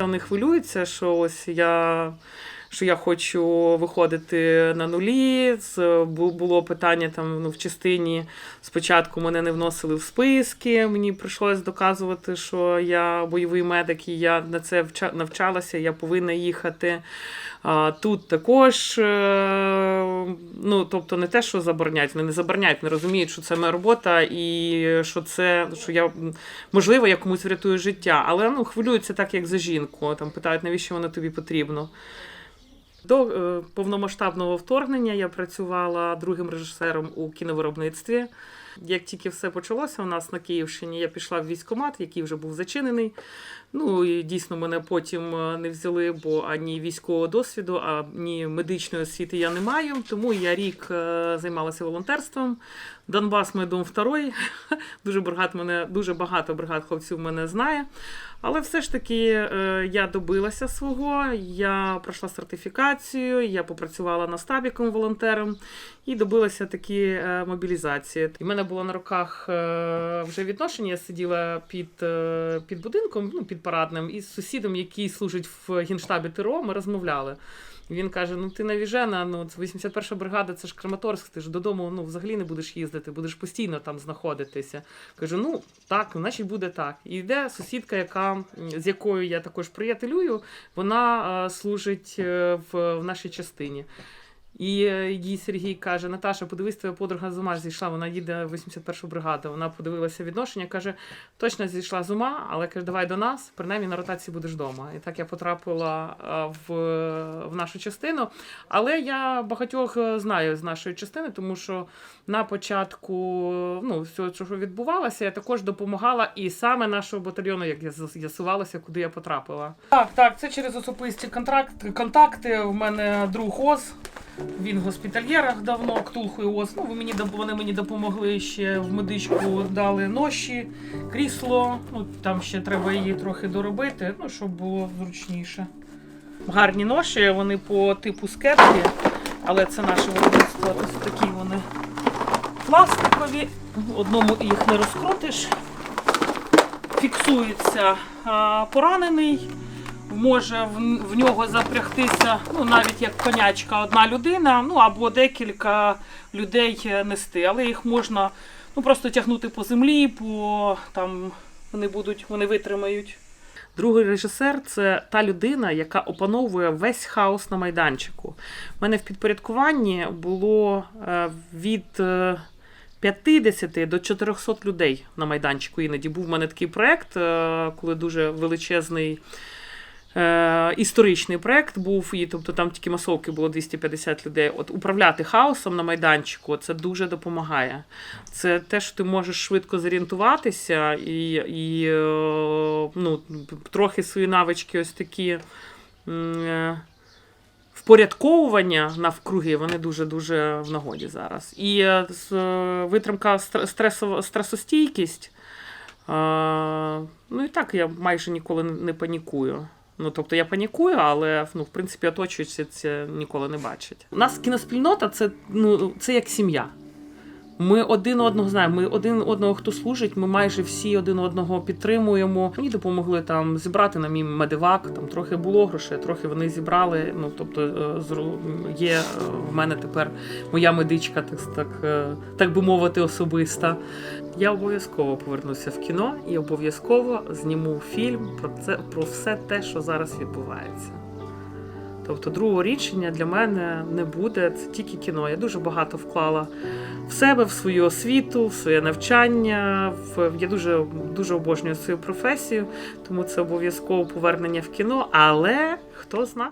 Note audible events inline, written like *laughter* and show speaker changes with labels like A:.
A: Вони хвилюються, що ось я. Що я хочу виходити на нулі. Було питання там ну, в частині. Спочатку мене не вносили в списки. Мені прийшлось доказувати, що я бойовий медик, і я на це навчалася, я повинна їхати. Тут також, е, ну тобто не те, що забороняють, вони не забороняють, вони розуміють, що це моя робота і що це, що я можливо, я комусь врятую життя, але ну хвилюються так, як за жінку. Там питають, навіщо воно тобі потрібно. До е, повномасштабного вторгнення я працювала другим режисером у кіновиробництві. Як тільки все почалося у нас на Київщині, я пішла в військкомат, який вже був зачинений. Ну і дійсно мене потім е, не взяли, бо ані військового досвіду, ані медичної освіти я не маю. Тому я рік е, займалася волонтерством. Донбас мій дом второй. *laughs* Дуже багато мене, дуже багато бригад хлопців мене знає. Але все ж таки е, я добилася свого. Я пройшла сертифікацію, я попрацювала наставником волонтером і добилася такі мобілізації. І мене було на руках е, вже відношення. Я сиділа під, е, під будинком, ну під парадним, із сусідом, який служить в генштабі ТРО. Ми розмовляли. Він каже: Ну ти навіжена, ну це 81-ша бригада, це ж Краматорськ, ти ж додому ну, взагалі не будеш їздити, будеш постійно там знаходитися. Кажу, ну так, значить буде так. І йде сусідка, яка, з якою я також приятелюю, вона е, служить в, в нашій частині. І е, їй Сергій каже: Наташа, подивись, твоя подруга з ума зійшла, вона їде в 81 бригаду. Вона подивилася відношення, каже, точно зійшла з ума, але каже, давай до нас, принаймні на ротації будеш вдома. І так я потрапила е, в, в нашу частину. Але я багатьох е, знаю з нашої частини, тому що на початку ну, всього, що відбувалося, я також допомагала і саме нашого батальйону, як я з'ясувалася, куди я потрапила. Так, так, це через особисті контракти, контакти. У мене друг Оз. Він в госпітальєрах давно, Ктулху і Оз. Ну, мені вони мені допомогли ще в медичку, дали ноші, крісло. Ну, там ще треба її трохи доробити, ну, щоб було зручніше. Гарні ноші, вони по типу скетки, але це наше виробництво. Ось такі вони пластикові. Одному їх не розкрутиш. Фіксується а, поранений. Може в, в нього запрягтися, ну навіть як конячка, одна людина, ну або декілька людей е, нести. Але їх можна ну, просто тягнути по землі, по там вони будуть, вони витримають. Другий режисер це та людина, яка опановує весь хаос на майданчику. У мене в підпорядкуванні було е, від е, 50 до 400 людей на майданчику. Іноді був в мене такий проект, е, коли дуже величезний. Е, історичний проект був, і тобто там тільки масовки було 250 людей. От управляти хаосом на майданчику це дуже допомагає. Це те, що ти можеш швидко зорієнтуватися і, і е, ну, трохи свої навички, ось такі. е, Впорядковування навкруги вони дуже дуже в нагоді зараз. І е, витримка стресова стресостійкість. Ну і так я майже ніколи не панікую. Ну, тобто я панікую, але ну, в принципі оточуючи це ніколи не бачать. У нас кіноспільнота це, ну, це як сім'я. Ми один одного знаємо, ми один одного, хто служить, ми майже всі один одного підтримуємо. Мені допомогли там зібрати на мій медивак, там трохи було грошей, трохи вони зібрали. Ну тобто е, є е, в мене тепер моя медичка, так, так, е, так би мовити, особиста. Я обов'язково повернуся в кіно і обов'язково зніму фільм про це про все те, що зараз відбувається. Тобто другого рішення для мене не буде, це тільки кіно. Я дуже багато вклала в себе, в свою освіту, в своє навчання. В... Я дуже, дуже обожнюю свою професію, тому це обов'язково повернення в кіно. Але хто зна?